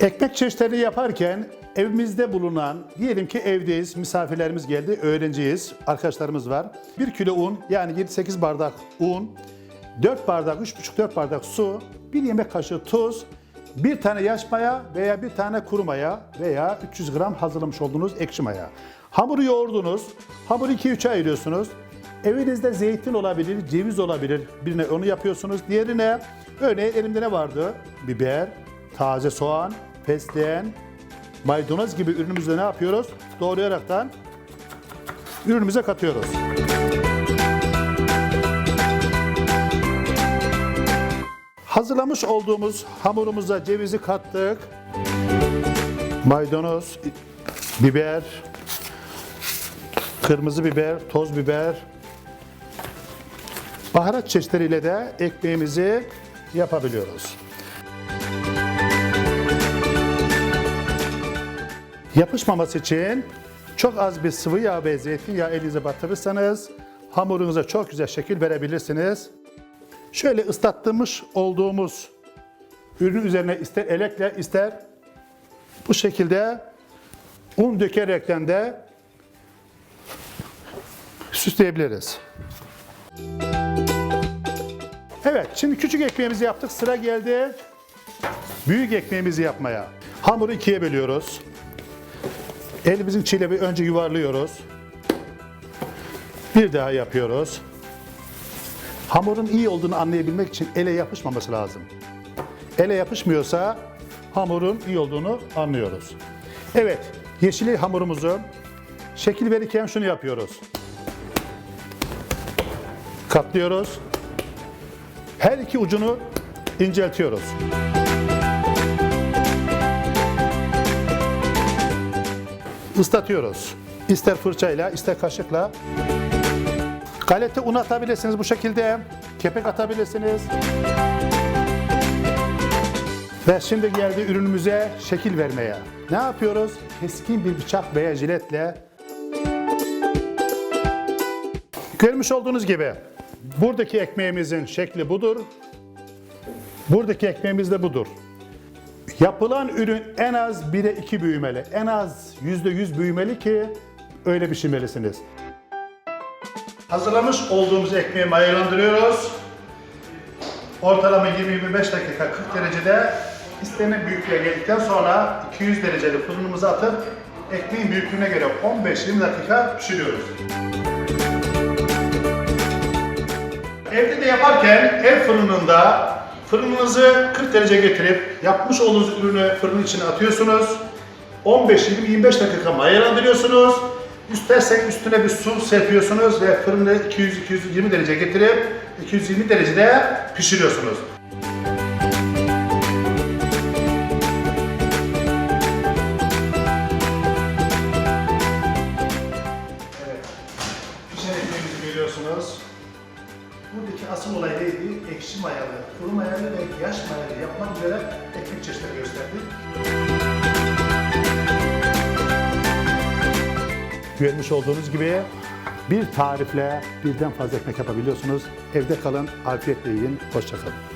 Ekmek çeşitleri yaparken evimizde bulunan, diyelim ki evdeyiz, misafirlerimiz geldi, öğrenciyiz, arkadaşlarımız var. 1 kilo un yani 7-8 bardak un, 4 bardak, 3,5-4 bardak su, 1 yemek kaşığı tuz, bir tane yaş maya veya bir tane kuru maya veya 300 gram hazırlamış olduğunuz ekşi maya. Hamuru yoğurdunuz, hamuru 2-3'e ayırıyorsunuz. Evinizde zeytin olabilir, ceviz olabilir. Birine onu yapıyorsunuz. Diğerine örneğin elimde ne vardı? Biber, taze soğan, fesleğen, maydanoz gibi ürünümüzde ne yapıyoruz? Doğrayaraktan ürünümüze katıyoruz. Hazırlamış olduğumuz hamurumuza cevizi kattık. Maydanoz, biber, kırmızı biber, toz biber, baharat çeşitleriyle de ekmeğimizi yapabiliyoruz. Yapışmaması için çok az bir sıvı yağ ve zeytinyağı elinize batırırsanız hamurunuza çok güzel şekil verebilirsiniz. Şöyle ıslattırmış olduğumuz ürün üzerine ister elekle ister bu şekilde un dökerekten de süsleyebiliriz. Evet, şimdi küçük ekmeğimizi yaptık. Sıra geldi büyük ekmeğimizi yapmaya. Hamuru ikiye bölüyoruz. Elimizin içiyle bir önce yuvarlıyoruz. Bir daha yapıyoruz. Hamurun iyi olduğunu anlayabilmek için ele yapışmaması lazım. Ele yapışmıyorsa hamurun iyi olduğunu anlıyoruz. Evet, yeşili hamurumuzu şekil verirken şunu yapıyoruz. Katlıyoruz. Her iki ucunu inceltiyoruz. Islatıyoruz. İster fırçayla, ister kaşıkla. Galete un atabilirsiniz bu şekilde. Kepek atabilirsiniz. Ve şimdi geldi ürünümüze şekil vermeye. Ne yapıyoruz? Keskin bir bıçak veya jiletle Görmüş olduğunuz gibi buradaki ekmeğimizin şekli budur. Buradaki ekmeğimiz de budur. Yapılan ürün en az 1'e 2 büyümeli. En az %100 büyümeli ki öyle pişirmelisiniz. Hazırlamış olduğumuz ekmeği mayalandırıyoruz. Ortalama 20-25 dakika 40 derecede istenen büyüklüğe geldikten sonra 200 dereceli fırınımıza atıp ekmeğin büyüklüğüne göre 15-20 dakika pişiriyoruz. Evde de yaparken ev fırınında fırınınızı 40 derece getirip yapmış olduğunuz ürünü fırının içine atıyorsunuz. 15-20-25 dakika mayalandırıyorsunuz. İstersek üstüne bir su serpiyorsunuz ve fırını 200-220 derece getirip 220 derecede pişiriyorsunuz. Buradaki asıl olay neydi? Ekşi mayalı, kuru mayalı ve yaş mayalı yapmak üzere ekmek çeşitleri gösterdik. Görmüş olduğunuz gibi bir tarifle birden fazla ekmek yapabiliyorsunuz. Evde kalın, afiyetle yiyin, hoşçakalın.